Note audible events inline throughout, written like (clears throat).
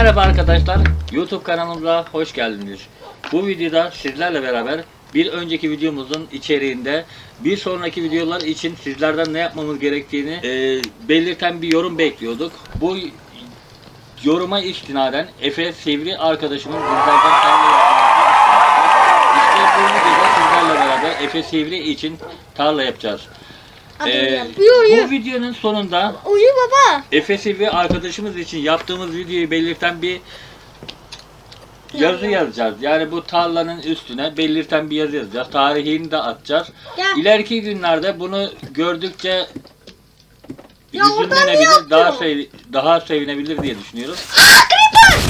Merhaba arkadaşlar, YouTube kanalımıza hoş geldiniz. Bu videoda sizlerle beraber bir önceki videomuzun içeriğinde bir sonraki videolar için sizlerden ne yapmamız gerektiğini e, belirten bir yorum bekliyorduk. Bu yoruma istinaden Efe Sivri arkadaşımın bizlerden tarla. İşte bu videoda sizlerle beraber Efe Sivri için tarla yapacağız. E. Uyu uyu. bu videonun sonunda Uyu baba. Efes'i ve arkadaşımız için yaptığımız videoyu belirten bir yazı Ya. yazacağız. Yani bu tarlanın üstüne belirten bir yazı yazacağız. Tarihini de atacağız. Gel. İleriki günlerde bunu gördükçe Ya oradan niye hüzünlenebilir, daha sev daha sevinebilir diye düşünüyoruz. Aa creeper.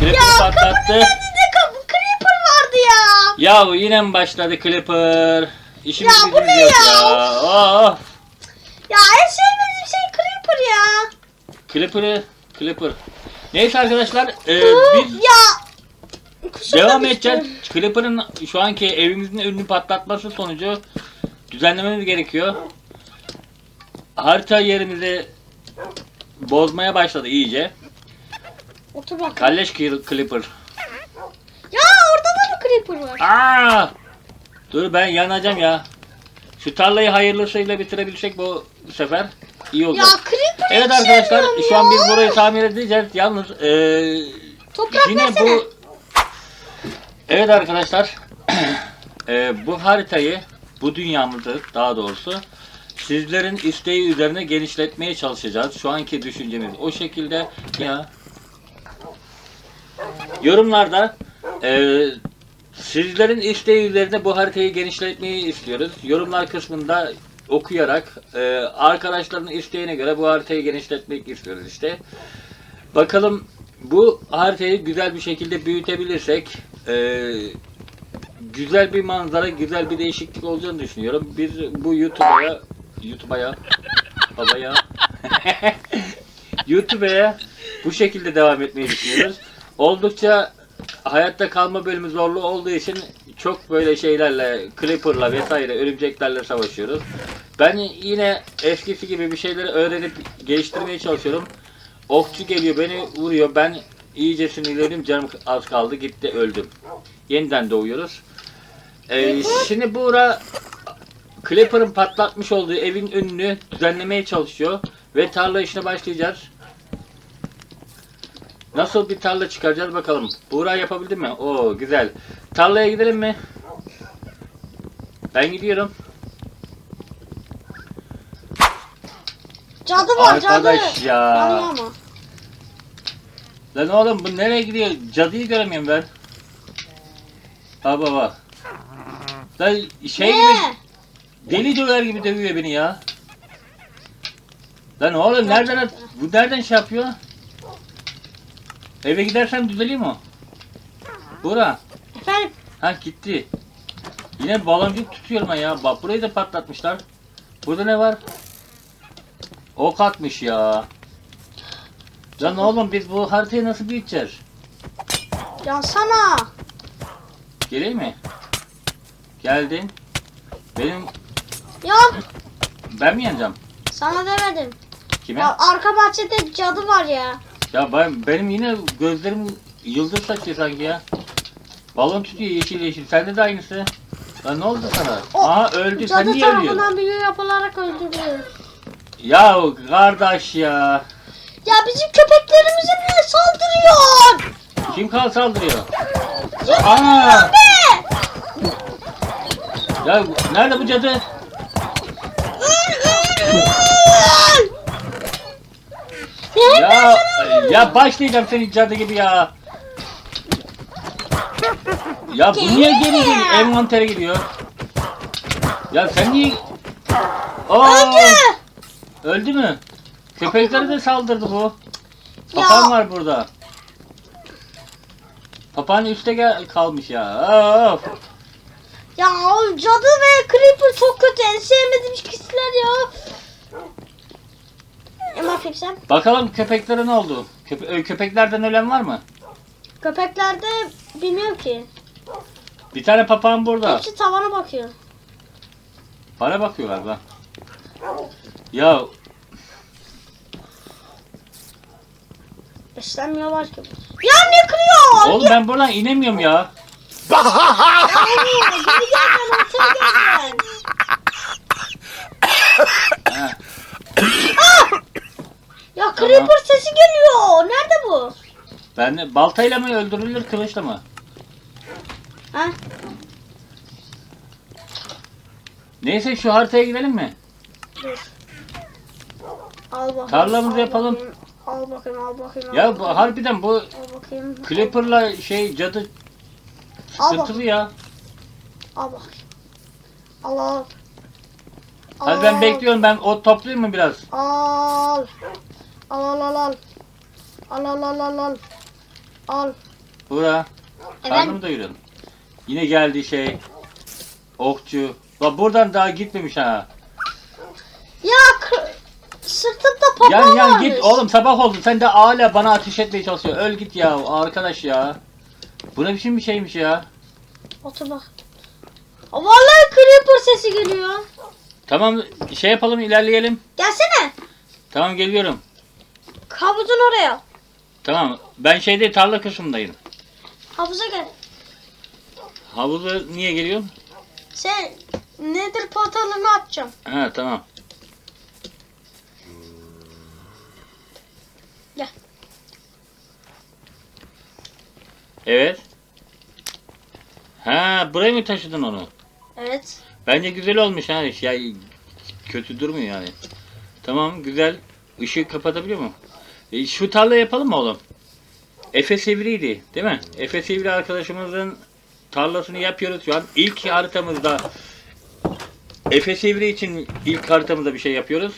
Creeper Ya patlattı. kapının önünde kapı creeper vardı ya. Ya yine mi başladı Clipper? İşimiz Ya bu gücümüz ne yok ya? Oh. Ya en sevmediğim şey creeper ya. Clipper'ı Clipper. Neyse arkadaşlar, e, Hı, biz Ya. Devam da edeceğiz. Clipper'ın şu anki evimizin önünü patlatması sonucu düzenlememiz gerekiyor. Harita yerimizi bozmaya başladı iyice. Otur bak. Kalleş Cl- Clipper. Ya orada da mı creeper var? Aa! Dur ben yanacağım ya. Şu tarlayı hayırlısıyla bitirebilsek bu sefer iyi Ya olacak. creeper Evet arkadaşlar sevmiyorum şu an biz ya. burayı tamir edeceğiz. Yalnız eee Toprak Yine versene. bu Evet arkadaşlar eee, (clears throat) bu haritayı bu dünyamızı daha doğrusu sizlerin isteği üzerine genişletmeye çalışacağız. Şu anki düşüncemiz o şekilde ya yorumlarda eee, sizlerin isteği üzerine bu haritayı genişletmeyi istiyoruz. Yorumlar kısmında okuyarak eee, arkadaşların isteğine göre bu haritayı genişletmek istiyoruz işte. Bakalım bu haritayı güzel bir şekilde büyütebilirsek eee, güzel bir manzara, güzel bir değişiklik olacağını düşünüyorum. Biz bu YouTube'a YouTube'a babaya (laughs) YouTube'a bu şekilde devam etmeyi düşünüyoruz. Oldukça hayatta kalma bölümü zorlu olduğu için çok böyle şeylerle, Creeper'la vesaire, örümceklerle savaşıyoruz. Ben yine eskisi gibi bir şeyleri öğrenip geliştirmeye çalışıyorum. Okçu geliyor beni vuruyor. Ben iyice sinirlendim. Canım az kaldı. Gitti öldüm. Yeniden doğuyoruz. Ee, şimdi Buğra Clipper'ın patlatmış olduğu evin önünü düzenlemeye çalışıyor. Ve tarla işine başlayacağız. Nasıl bir tarla çıkaracağız bakalım. Buğra yapabildi mi? Oo güzel. Tarlaya gidelim mi? Ben gidiyorum. Cadı var cadı. Arkadaş ya. Yanıyor ama. Lan oğlum bu nereye gidiyor? Cadıyı göremiyorum ben. Ha baba. Lan şey gibi Ne? deli döver gibi dövüyor beni ya. Lan oğlum nereden bu nereden şey yapıyor? Eve gidersem düzeleyim o. Bura. Efendim Ha gitti. Yine baloncuk tutuyorum ben ya. Bak burayı da patlatmışlar. Burada ne var? Ok atmış ya. Lan oğlum biz bu haritayı nasıl büyüteceğiz? yansana. Geleyim mi? Geldin. Benim Ya ben mi yeneceğim? sana demedim. Kime? Ya arka bahçede cadı var ya. Ya ben benim yine gözlerim yıldız saçıyor sanki ya. Balon tutuyor yeşil yeşil. Sende de aynısı. Lan ne oldu sana? O Aha öldü. Sen niye ölüyorsun? tarafından büyü yapılarak öldürülüyor. Ya kardeş ya. Ya bizim köpeklerimize niye saldırıyor? Kim kal saldırıyor? Ana! Ya nerede bu cadı? Öl öl öl! Ya, Ya ya başlayacağım senin cadı gibi ya. Ya bu niye geri geliyor? Envantere gidiyor. Ya sen niye... Aa, Öldü. Öldü mü? Köpeklere de saldırdı bu. Papağan var burada. Papağan üstte gel kalmış ya. Of. Ya cadı ve creeper çok kötü. En sevmediğim ikisiler ya. Ne yapayım sen? Bakalım köpeklere ne oldu? Köpe- ö, köpeklerden ölen var mı? Köpeklerde bilmiyorum ki. Bir tane papağan burada. Hepsi tavana bakıyor. Bana bakıyor galiba. Ya Beslenmiyorlar ki. Ya ne kırıyor? Oğlum ben buradan inemiyorum ya. Geri gel ben ortaya gel ben. Ha. Ya creeper sesi geliyor. Nerede bu? Ben de baltayla mı öldürülür kılıçla mı? Ha? Neyse şu haritaya gidelim mi? Dur. Al bakayım. Tarlamızı al yapalım. bakayım, Al bakayım, al bakayım. al Ya bu bakayım, harbiden bu Al bakayım. Clipper'la şey cadı Al sıkıntılı ya. Al bakayım. Al al. Hadi ben bekliyorum ben ot toplayayım mı biraz? Al. Al al al al. Al al al al al. Al. Bura. Karnımı ben doyurun. Yine geldi şey. Okçu. Bak buradan daha gitmemiş ha. ya sırtımda papağan Yan yan varmış. git oğlum sabah oldu. Sen de hala bana ateş etmeye çalışıyor. Öl git ya arkadaş ya. Bu ne biçim bir şeymiş ya. Otur bak. Vallahi creeper sesi geliyor. Tamam şey yapalım ilerleyelim. Gelsene. Tamam geliyorum. Havuzun oraya. Tamam ben şeyde tarla kısmındayım. Havuza gel. Havuza niye geliyorsun? Sen nedir portalını atacağım. Ha tamam. Gel. Evet. Ha buraya mı taşıdın onu? Evet. Bence güzel olmuş ha. Ya, kötü durmuyor yani. Tamam güzel. Işığı kapatabiliyor mu? E, şu tarla yapalım mı oğlum? Efe Sivri'ydi değil mi? Efe Sivri arkadaşımızın tarlasını yapıyoruz şu an. İlk haritamızda Efe Sivri için ilk haritamızda bir şey yapıyoruz.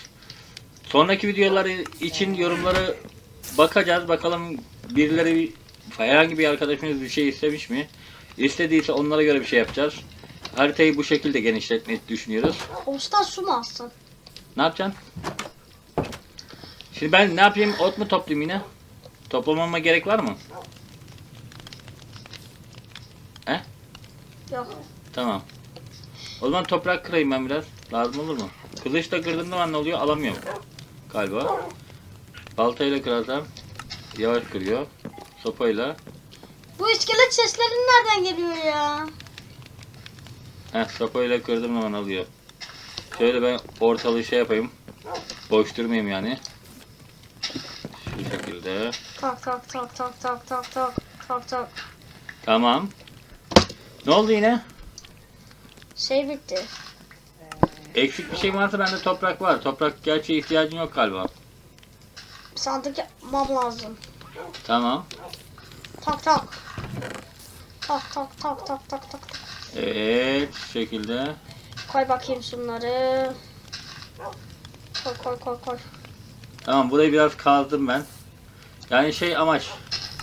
Sonraki videoları için yorumları bakacağız. Bakalım birileri herhangi bir arkadaşımız bir şey istemiş mi? İstediyse onlara göre bir şey yapacağız. Haritayı bu şekilde genişletmeyi düşünüyoruz. Havuzdan su mu alsın? Ne yapacaksın? Şimdi ben ne yapayım? Ot mu toplayayım yine? Toplamama gerek var mı? Yok. Tamam. O zaman toprak kırayım ben biraz. Lazım olur mu? Kılıçla kırdığım zaman ne oluyor? Alamıyorum. Galiba. Baltayla kırarsam yavaş kırıyor. Sopayla. Bu iskelet sesleri nereden geliyor ya? Heh sopayla kırdığım zaman alıyor. Şöyle ben ortalığı şey yapayım. Boş durmayayım yani. Şekilde. Tak tak tak tak tak tak tak tak tak. Tamam. Ne oldu yine? Şey bitti. Eksik bir şey varsa bende toprak var. Toprak gerçi ihtiyacın yok galiba. Sandık yapmam lazım. Tamam. Tak tak. Tak tak tak tak tak tak. tak. Evet şu şekilde. Koy bakayım şunları. Koy koy koy koy. Tamam burayı biraz kazdım ben. Yani şey amaç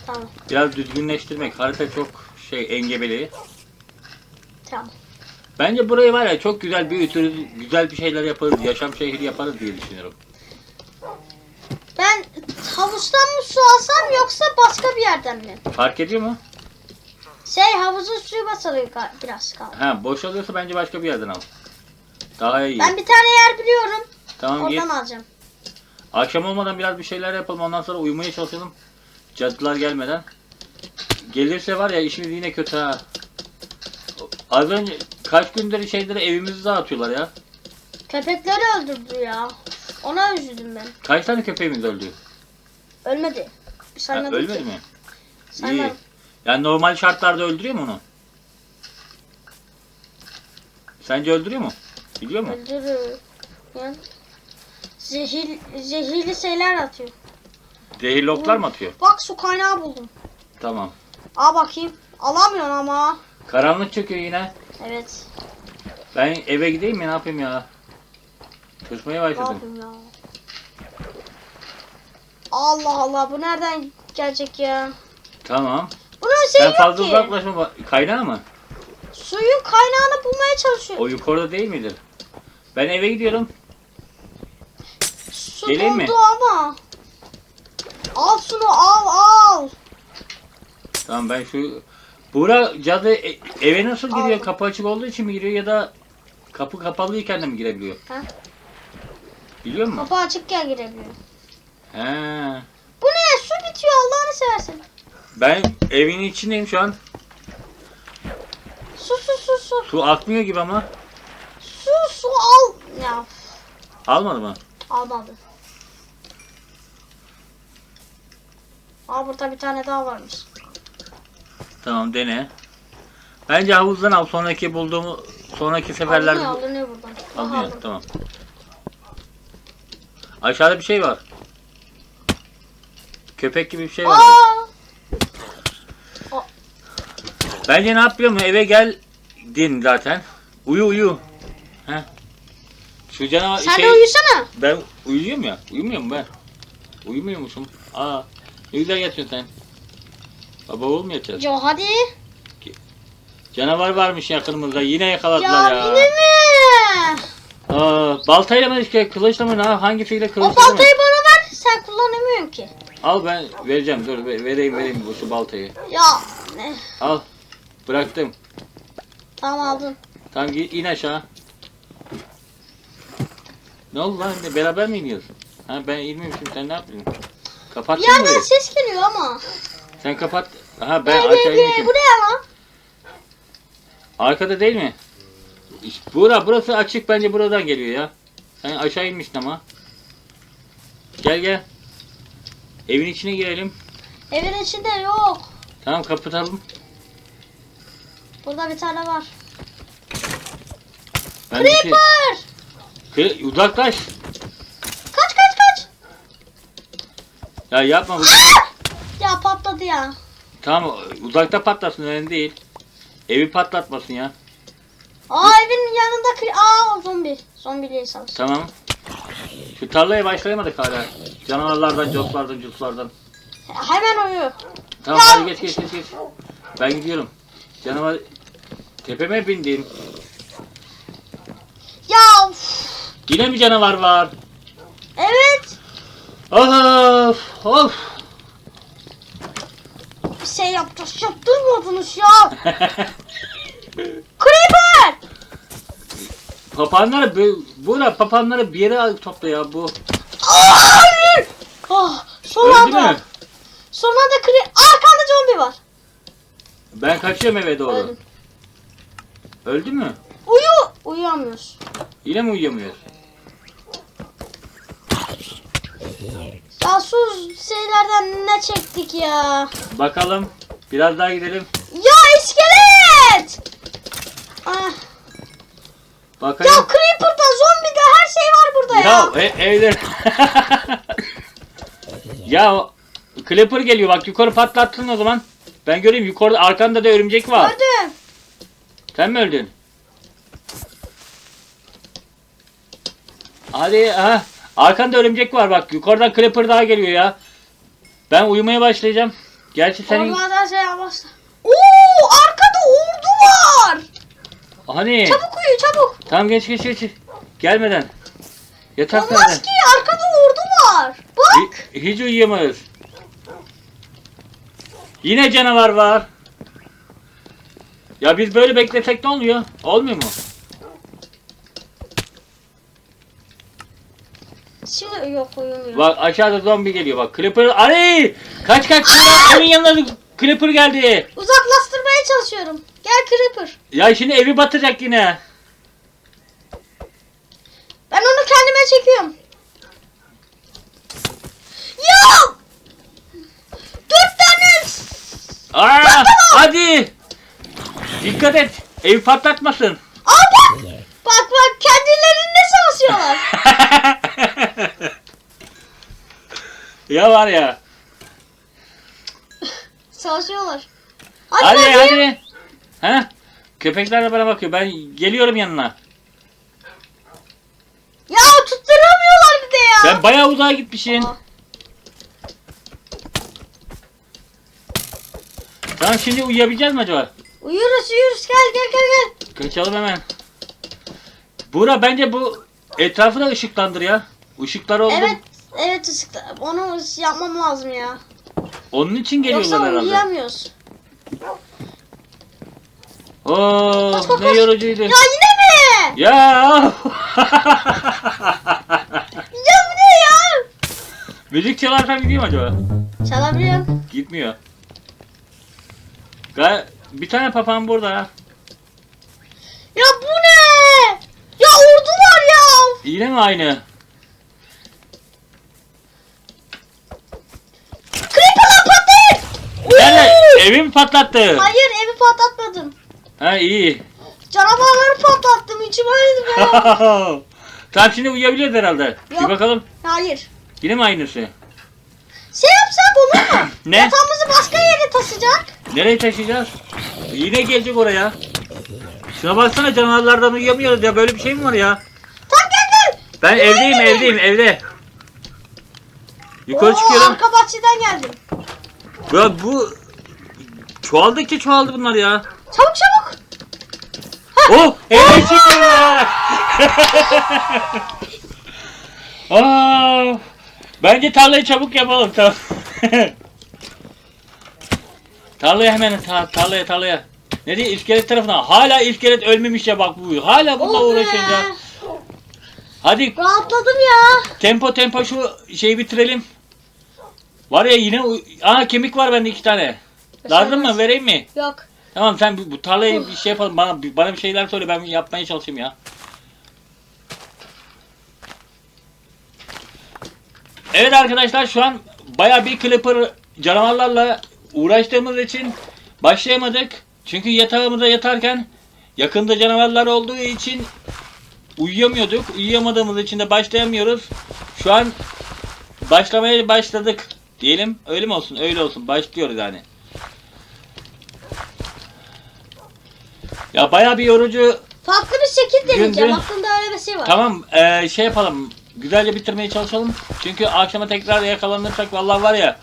Tamam biraz düzgünleştirmek. Harita çok şey engebeli. tamam. Bence burayı var ya çok güzel büyütürüz. Güzel bir şeyler yaparız. Yaşam şehri yaparız diye düşünüyorum. Ben havuzdan mı su alsam yoksa başka bir yerden mi? Fark ediyor mu? Şey havuzun suyu basılıyor biraz kaldı. Ha boşalıyorsa bence başka bir yerden al. Daha iyi. Ben bir tane yer biliyorum. Tamam git. Oradan alacağım. Akşam olmadan biraz bir şeyler yapalım. Ondan sonra uyumaya çalışalım. Cadılar gelmeden. Gelirse var ya işimiz yine kötü ha. Az önce kaç gündür şeyleri evimizi dağıtıyorlar ya. Köpekleri öldürdü ya. Ona üzüldüm ben. Kaç tane köpeğimiz öldü? Ölmedi. Ha, ölmedi ki. mi? İyi. Saymadım. Yani normal şartlarda öldürüyor mu onu? Sence öldürüyor mu? Biliyor mu? Öldürür. Yani zehir, zehirli şeyler atıyor. Zehirli oklar mı atıyor? Bak su kaynağı buldum. Tamam. Al bakayım. Alamıyorsun ama. Karanlık çöküyor yine. Evet. Ben eve gideyim mi ne yapayım ya? Ne başladım. yapayım ya? Allah Allah bu nereden gelecek ya? Tamam. Bunun şey Sen yok fazla ki. uzaklaşma. Kaynağı mı? Suyun kaynağını bulmaya çalışıyor. O yukarıda değil midir? Ben eve gidiyorum. Su geleyim mi? ama. Al şunu al al. Tamam ben şu... Buğra cadı e- eve nasıl giriyor? Aldım. Kapı açık olduğu için mi giriyor ya da kapı kapalıyken de mi girebiliyor? Ha? Biliyor musun? Kapı açıkken girebiliyor. He. Bu ne? Su bitiyor Allah Ben evin içindeyim şu an. Su su su su. Su akmıyor gibi ama. Su su al. Ya Almadı mı? almadı. Aa burada bir tane daha varmış. Tamam dene. Bence havuzdan al. Sonraki bulduğumu sonraki seferlerde Alınıyor alınıyor buradan. Aha, almıyor. aldım. Tamam. Aşağıda bir şey var. Köpek gibi bir şey var. Aa! Bence ne yapıyor mu? Eve gel din zaten. Uyu uyu. Heh. Şu canavar Sen şey de uyusana. ben uyuyorum ya. Uyumuyor mu ben? Uyumuyor musun? Aa. Ne güzel yatıyorsun sen. Baba mu yatacağız? Yo hadi. Canavar varmış yakınımızda. Yine yakaladılar Ya, ya. yine mi? Aa, baltayla mı işte kılıçla mı ne? Hangisiyle O kılıçla mı? baltayı bana ver. Sen kullanamıyorsun ki. Al ben vereceğim. Dur ver- vereyim vereyim bu şu baltayı. Ya ne? Al. Bıraktım. Tamam aldım. Tamam in aşağı. Ne oldu lan? Beraber mi iniyoruz? Ha ben inmemişim. Sen ne yapıyorsun? Kapattın mı yerden burayı? ses geliyor ama. Sen kapat. Aha ben Be, be, aşağı be, inmişim. Bu ne ya lan? Arkada değil mi? Bura, burası açık bence buradan geliyor ya. Sen aşağı inmiştin ama. Gel gel. Evin içine girelim. Evin içinde yok. Tamam kapatalım. Burada bir tane var. Ben bir şey- Creeper! Kı- uzaklaş. Kaç kaç kaç. Ya yapma. Ya patladı ya. Tamam uzakta patlasın önemli değil. Evi patlatmasın ya. Aa evin yanında kri... Aa zombi. Zombiliği savaş. Tamam. Şu tarlaya başlayamadık hala. Canavarlardan, coslardan, cuslardan. Hemen uyu. Tamam Ya! hadi geç geç geç geç. Ben gidiyorum. Canavar tepeme bindin. Ya uf. Yine mi canavar var? Evet. Of of. Bir şey yapacağız. Yaptırmadınız ya. (laughs) Creeper! papağanları bu bura papağanları bir yere topla ya bu. Hayır. Ah, son Öldü anda. mü? Son anda kre... Arkanda zombi var. Ben kaçıyorum eve doğru. Öldüm. Öldü mü? Uyu. Uyuyamıyoruz. Yine mi uyuyamıyoruz? Şu şeylerden ne çektik ya? Bakalım. Biraz daha gidelim. Ya iskelet! Ah. Ya. Creeper'da, zombide her şey var burada ya. Ya, e- evde. (laughs) ya Clipper geliyor bak yukarı patlattın o zaman. Ben göreyim yukarıda arkanda da örümcek var. Gördüm. Sen mi öldün? Hadi ha. Arkanda örümcek var bak. Yukarıdan Clipper daha geliyor ya. Ben uyumaya başlayacağım. Gerçi senin Ormanda şey yapmazsa. Oo arkada ordu var. hani Çabuk uyu çabuk. tamam geç geç geç. Gelmeden. Yatak Olmaz nerede? ki arkada ordu var. Bak. Hi- hiç uyuyamayız. Yine canavar var. Ya biz böyle beklesek ne oluyor? Olmuyor mu? Şimdi yok uyumuyor. Bak aşağıda zombi geliyor bak. Clipper Ali! Kaç kaç evin yanına Clipper geldi. Uzaklaştırmaya çalışıyorum. Gel Creeper. Ya şimdi evi batacak yine. Ben onu kendime çekiyorum. Ya! Dört tane. Aa, hadi. Dikkat et. Evi patlatmasın. Aa bak. Bak bak kendilerinde savaşıyorlar. (laughs) ya var ya. Savaşıyorlar. Hadi, Hadi bakayım. hadi. Ha? Köpekler de bana bakıyor. Ben geliyorum yanına. Ya tutturamıyorlar bir de ya. Sen bayağı uzağa gitmişsin. Aa. Tamam şimdi uyuyabileceğiz mi acaba? Uyuruz uyuruz gel gel gel gel. Kaçalım hemen. Bura bence bu etrafı da ışıklandır ya. Işıklar oldu. Evet evet ışıkta. Onu yapmam lazım ya. Onun için Yoksa geliyorlar herhalde. uyuyamıyoruz. Oo, Koş, koş, ne koş. yorucuydu. Ya yine mi? Ya. (laughs) Ya bu ne ya? Müzik çalarsan gidiyor mu acaba? Çalabiliyorum. Gitmiyor. Ga- bir tane papağan burada. Ya bu ne? Ya ordular ya. Yine mi aynı? Creeper'lar patlayın. Nerede? Uy! Evim patlattı. Hayır evi patlatmadım. Ha iyi. Canavarları patlattım. İçim ağrıdı be. (laughs) tamam şimdi uyuyabiliriz herhalde. Bir Yok. bakalım. Hayır. Yine mi aynısı? Şey yapsak olur mu? (coughs) Ne? Yatağımızı başka yere taşıyacak. Nereye taşıyacağız? Yine gelecek oraya. Şuna baksana canavarlardan uyuyamıyoruz ya. Böyle bir şey mi var ya? Ben evdeyim evdeyim evde. Yukarı Oo, çıkıyorum. Arka bahçeden geldim. Ya bu çoğaldıkça çoğaldı bunlar ya. Çabuk çabuk. Oh! Eve çıkıyorlar! (laughs) Aa, bence tarlayı çabuk yapalım. Tamam. (laughs) tarlaya hemen ta, tarlaya tarlaya. Ne diye iskelet tarafına. Hala iskelet ölmemiş ya bak bu. Hala bununla Oh be. uğraşıyoruz ya. Hadi Rahatladım ya. tempo tempo şu şeyi bitirelim. Var ya yine u- Aa kemik var bende iki tane. Lazım mı? Vereyim mi? Yok. Tamam sen bu, bu tarlayı bir şey yapalım. Bana bana bir şeyler söyle ben yapmaya çalışayım ya. Evet arkadaşlar şu an baya bir Clipper canavarlarla uğraştığımız için başlayamadık. Çünkü yatağımıza yatarken yakında canavarlar olduğu için uyuyamıyorduk. Uyuyamadığımız için de başlayamıyoruz. Şu an başlamaya başladık diyelim. Öyle mi olsun? Öyle olsun. Başlıyoruz yani. Ya baya bir yorucu. Farklı bir şekil deneyeceğim. Gündüz- Aklımda öyle bir şey var. Tamam eee, şey yapalım. Güzelce bitirmeye çalışalım. Çünkü akşama tekrar yakalanırsak vallahi var ya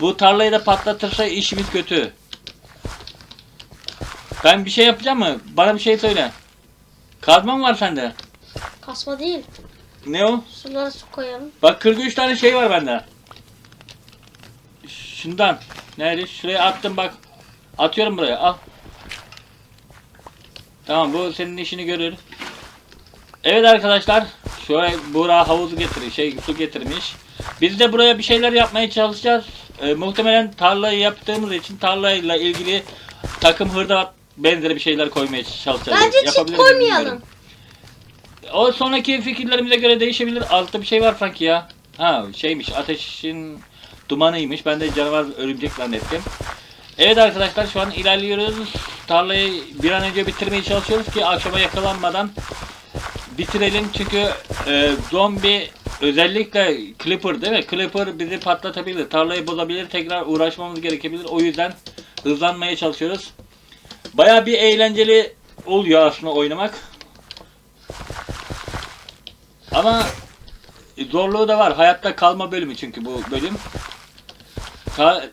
bu tarlayı da patlatırsa işimiz kötü. Ben bir şey yapacağım mı? Bana bir şey söyle. Kazma mı var sende? Kasma değil. Ne o? Sulara su koyalım. Bak 43 tane şey var bende. Şundan. Nerede? Şuraya attım bak. Atıyorum buraya. Al. Tamam bu senin işini görür. Evet arkadaşlar. Şöyle Buğra havuzu getirmiş. Şey su getirmiş. Biz de buraya bir şeyler yapmaya çalışacağız. Ee, muhtemelen tarlayı yaptığımız için tarlayla ilgili takım hırdavat benzeri bir şeyler koymaya çalışacağız. Bence çit koymayalım. bilmiyorum. O sonraki fikirlerimize göre değişebilir. Altta bir şey var sanki ya. Ha şeymiş ateşin dumanıymış. Ben de canavar örümcek zannettim. Evet arkadaşlar şu an ilerliyoruz. Tarlayı bir an önce bitirmeye çalışıyoruz ki akşama yakalanmadan bitirelim. Çünkü e, zombi özellikle Clipper değil mi? Clipper bizi patlatabilir. Tarlayı bozabilir. Tekrar uğraşmamız gerekebilir. O yüzden hızlanmaya çalışıyoruz. Baya bir eğlenceli oluyor aslında oynamak. Ama zorluğu da var. Hayatta kalma bölümü çünkü bu bölüm. Ta,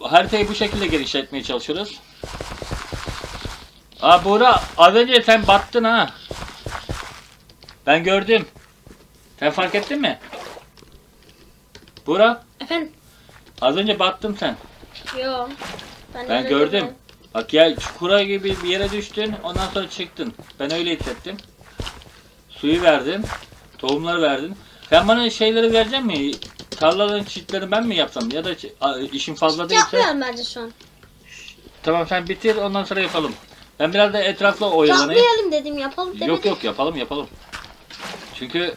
haritayı bu şekilde genişletmeye çalışıyoruz. Aa Buğra az önce sen battın ha. Ben gördüm. Sen fark ettin mi? Buğra Efendim? az önce battın sen. Yok. Ben, gördüm. Bak ya çukura gibi bir yere düştün ondan sonra çıktın. Ben öyle hissettim. Suyu verdim. Tohumları verdin. Sen bana şeyleri verecek mi? Tarlaların çiftlerini ben mi yapsam? Ya da işin fazla değilse. Yapmayalım bence şu an. Tamam sen bitir ondan sonra yapalım. Ben biraz da etrafla oyalanayım. Yapmayalım dedim yapalım demedim. Yok yok yapalım yapalım. Çünkü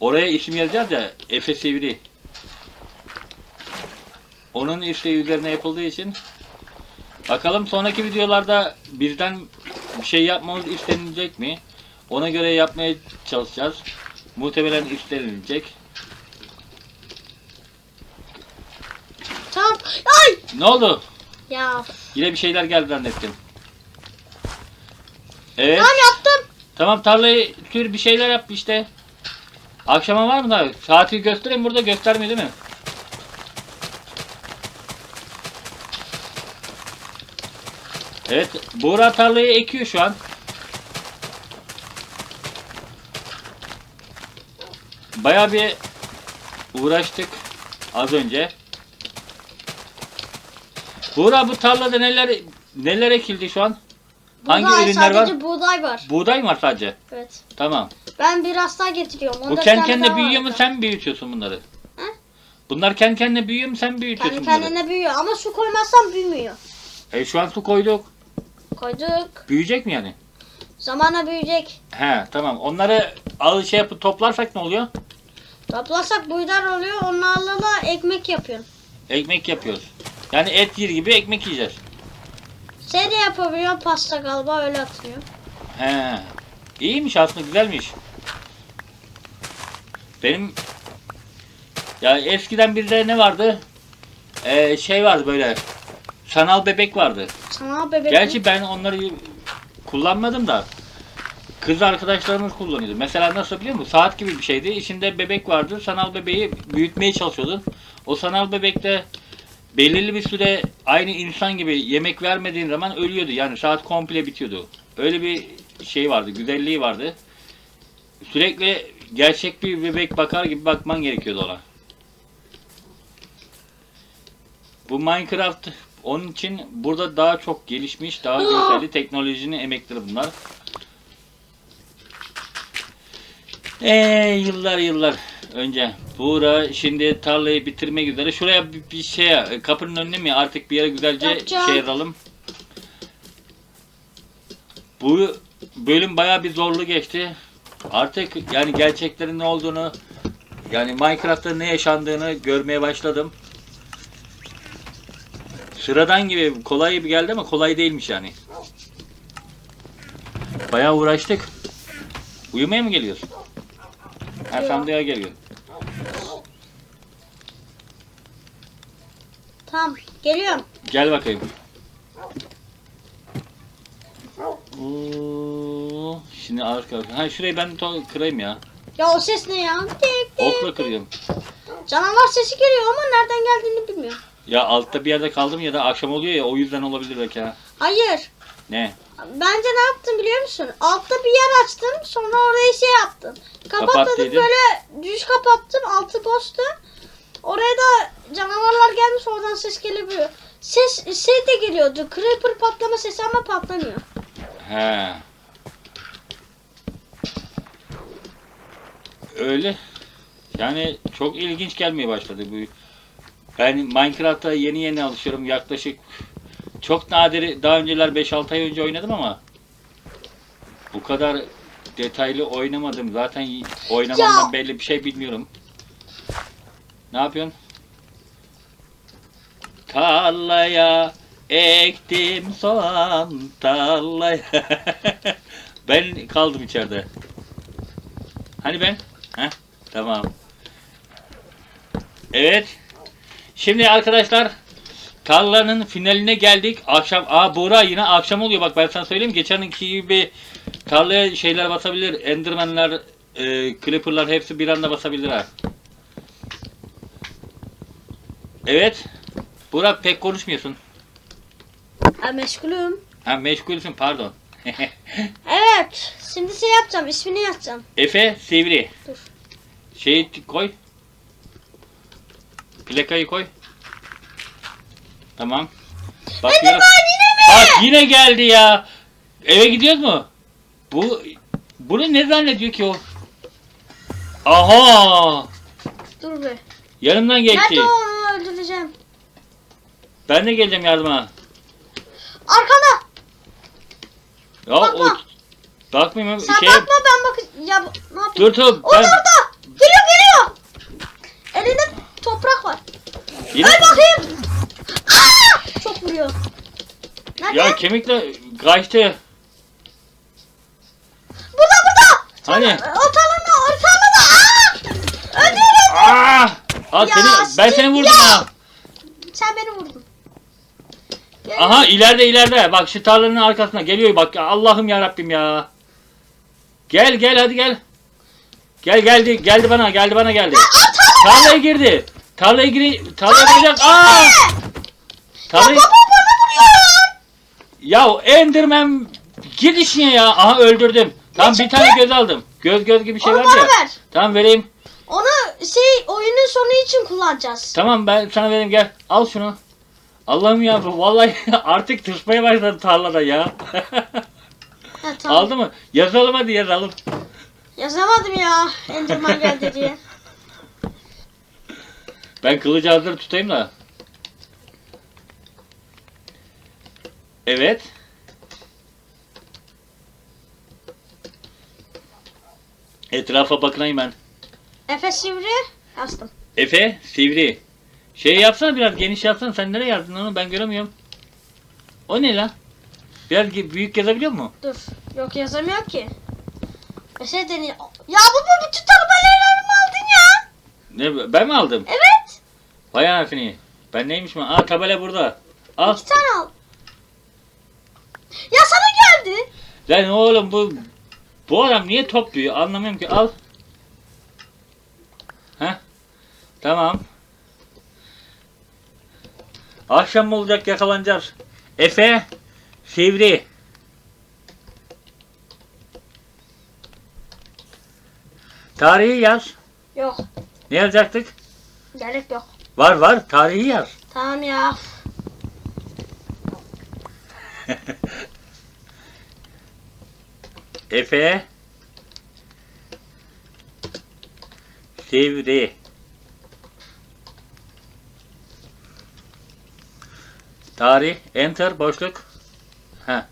oraya isim yazacağız ya Efe Sivri. Onun isteği üzerine yapıldığı için bakalım sonraki videolarda bizden bir şey yapmamız istenilecek mi? Ona göre yapmaya çalışacağız. Muhtemelen istenilecek. Tamam. Ay! Ne oldu? Ya. Yine bir şeyler geldi zannettim. Evet. Tamam yaptım. Tamam tarlayı tür bir şeyler yap işte. Akşama var mı daha? Saati göstereyim burada göstermiyor değil mi? Evet Buğra tarlayı ekiyor şu an. Baya bir uğraştık az önce. Buğra bu tarlada neler neler ekildi şu an? Hangi buğday, ürünler sadece var? buğday var. Buğday mı var sadece? Evet. Tamam. Ben biraz daha getiriyorum. Bu 14 kendi tane kendine daha büyüyor mu vardı. sen mi büyütüyorsun bunları? Hı? Bunlar kendi kendine büyüyor mu sen mi büyütüyorsun Kendi bunları? kendine büyüyor ama su koymazsan büyümüyor. E şu an su koyduk. Koyduk. Büyüyecek mi yani? Zamanla büyüyecek. He tamam. Onları al şey yapıp toplarsak ne oluyor? Toplasak buydar oluyor. Onlarla da ekmek yapıyorum. Ekmek yapıyoruz. Yani et yer gibi ekmek yiyeceğiz. Şey de yapabiliyor pasta galiba öyle atıyor. He. İyiymiş aslında güzelmiş. Benim ya eskiden bir de ne vardı? Ee, şey vardı böyle sanal bebek vardı. Sana bebek Gerçi ben onları kullanmadım da kız arkadaşlarımız kullanıyordu. Mesela nasıl biliyor musun? Saat gibi bir şeydi. İçinde bebek vardı. Sanal bebeği büyütmeye çalışıyordun. O sanal bebekte belirli bir süre aynı insan gibi yemek vermediğin zaman ölüyordu. Yani saat komple bitiyordu. Öyle bir şey vardı. Güzelliği vardı. Sürekli gerçek bir bebek bakar gibi bakman gerekiyordu ona. Bu Minecraft onun için burada daha çok gelişmiş, daha güzelli teknolojinin emekleri bunlar. Eee yıllar yıllar önce. Buğra şimdi tarlayı bitirmek üzere. Şuraya bir, bir şey kapının önüne mi artık bir yere güzelce Yapacağım. şey yapalım. Bu bölüm bayağı bir zorlu geçti. Artık yani gerçeklerin ne olduğunu yani Minecraft'ta ne yaşandığını görmeye başladım. Sıradan gibi kolay gibi geldi ama kolay değilmiş yani. Bayağı uğraştık. Uyumaya mı geliyorsun? Yok. sandığa geliyor. Tamam geliyorum. Gel bakayım. Oo, şimdi arka. Ha şurayı ben kırayım ya. Ya o ses ne ya? Dik dik. Okla kırıyorum. Canavar sesi geliyor ama nereden geldiğini bilmiyorum. Ya altta bir yerde kaldım ya da akşam oluyor ya o yüzden olabilir belki ha. Hayır. Ne? Bence ne yaptın biliyor musun? Altta bir yer açtın sonra orayı şey yaptın. Kapat Kapat dedim dedim. böyle düz kapattın altı boştu. Oraya da canavarlar gelmiş oradan ses gelebiliyor. Ses şey de geliyordu. Creeper patlama sesi ama patlamıyor. He. Öyle. Yani çok ilginç gelmeye başladı bu. Ben Minecraft'a yeni yeni alışıyorum. Yaklaşık çok nadir daha önceler 5-6 ay önce oynadım ama bu kadar detaylı oynamadım. Zaten oynamamdan Ya. belli bir şey bilmiyorum. Ne yapıyorsun? Tarlaya ektim soğan tarlaya. (laughs) ben kaldım içeride. Hani ben? Heh, tamam. Evet. Şimdi arkadaşlar tarlanın finaline geldik. Akşam, aa Buğra yine akşam oluyor bak ben sana söyleyeyim. Geçeninki gibi tarlaya şeyler basabilir. Enderman'lar, e, Creeper'lar hepsi bir anda basabilir ha. Evet. Buğra pek konuşmuyorsun. Ha, meşgulüm. Ha meşgulsün pardon. (laughs) Evet. Şimdi şey yapacağım. ismini yazacağım. Efe Sivri. Dur. Şeyi t- koy. Plakayı koy. Tamam. Bakıyorum. yine mi? Bak yine geldi ya. Eve gidiyoruz mu? Bu bunu ne zannediyor ki o? Aha! Dur be. Yanımdan geçti. Nerede o? onu öldüreceğim. Ben de geleceğim yardıma. Arkanda. Ya o Bakma. bakmayayım Sen şey bakma ben bak. Ya ne yapayım? Dur dur Orada ben orada. Geliyor geliyor. Elinde toprak var. Yine Öl bakayım. Aa! Çok vuruyor. Nerede? ya kemikle kaçtı. Burada burada. Hani? Ortalığında ortalığında. Aa! Öldürün. Aa! Al Ya seni ben seni vurdum ya. ha. Sen beni vurdun. Gel. Aha ileride ileride. Bak şu tarlanın arkasına geliyor bak ya. Allah'ım ya Rabbim ya. Gel gel hadi gel. Gel geldi geldi bana geldi bana geldi. Tarlaya girdi. Tarlaya giri tarlaya girecek. Aa! Tarlayı Baba bana vuruyor. ya Enderman git işine ya. Aha öldürdüm. Tamam bir tane göz aldım. Göz göz gibi bir şey Onu var bana ya. ver. Tamam vereyim. Onu şey oyunun sonu için kullanacağız. Tamam ben sana vereyim gel. Al şunu. Allah'ım ya vallahi (laughs) artık tırsmaya başladı tarlada ya. Ha, tamam. Aldı mı? Yazalım hadi yazalım. Yazamadım ya. Enderman geldi diye. Ben kılıcı hazır tutayım da. Evet. Etrafa bakınayım ben. Efe Sivri yazdım. Efe, Sivri. Şey yapsana biraz geniş yapsana. Sen nereye yazdın onu ben göremiyorum. O ne lan? Biraz büyük yazabiliyor mu? Dur. Yok yazamıyor ki. Efe deniyor. Ya baba bütün tabelalarımı aldın ya. Ne ben mi aldım? Evet. Vay anasını. Ben neymiş mi? Aa tabela burada. Al. İki tane al. Ya sana geldi. Lan oğlum bu bu adam niye topluyor? Anlamıyorum ki. Al. Heh. Tamam. Akşam mı olacak yakalanacağız. Efe. Sivri. Tarihi yaz. Yok. Ne yazacaktık? Gerek yok. Var var. Tarihi yaz. Tamam ya. (laughs) Efe. Sivri. Tarih. Enter. Boşluk. Ha.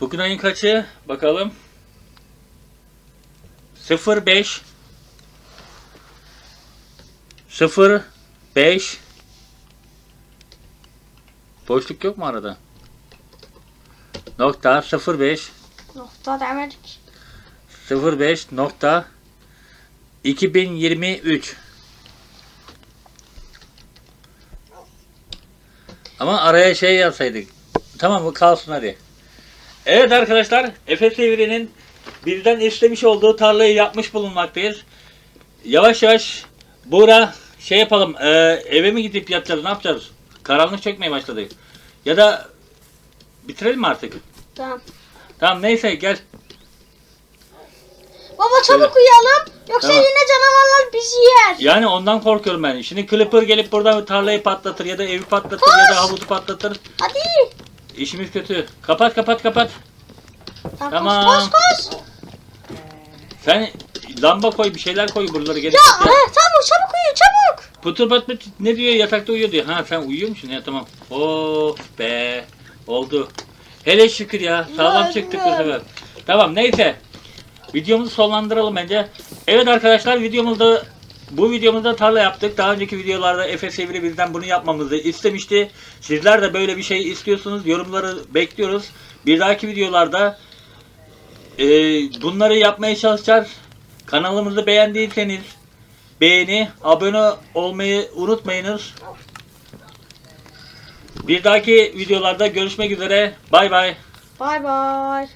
Bugün ayın kaçı? Bakalım. 05 05 Boşluk yok mu arada? Nokta 05 Nokta demedik. 05 nokta 2023 Ama araya şey yapsaydık. Tamam bu kalsın hadi. Evet arkadaşlar Efe Sivri'nin bizden istemiş olduğu tarlayı yapmış bulunmaktayız. Yavaş yavaş Buğra şey yapalım e, eve mi gidip yatacağız ne yapacağız? Karanlık çökmeye başladı. Ya da bitirelim mi artık? Tamam. Tamam neyse gel Baba çabuk uyuyalım. Yoksa Tamam. yine canavarlar bizi yer. Yani ondan korkuyorum ben. Şimdi Clipper gelip burada tarlayı patlatır ya da evi patlatır ya da havuzu patlatır. Hadi. İşimiz kötü. Kapat kapat kapat. Tamam. Tamam. Koş koş koş. Sen lamba koy bir şeyler koy buraları gerek Ya he, tamam çabuk uyu çabuk. Pıtır pat pıt ne diyor yatakta uyuyor diyor. Ha sen uyuyor musun ya tamam. Of be. Oldu. Hele şükür ya. Sağlam çıktık bu sefer. Tamam neyse. Videomuzu sonlandıralım bence. Evet arkadaşlar videomuzda bu videomuzda tarla yaptık. Daha önceki videolarda Efe Sevri bizden bunu yapmamızı istemişti. Sizler de böyle bir şey istiyorsunuz. Yorumları bekliyoruz. Bir dahaki videolarda e, bunları yapmaya çalışacağız. Kanalımızı beğendiyseniz beğeni, abone olmayı unutmayınız. Bir dahaki videolarda görüşmek üzere. Bay bay. Bay bay.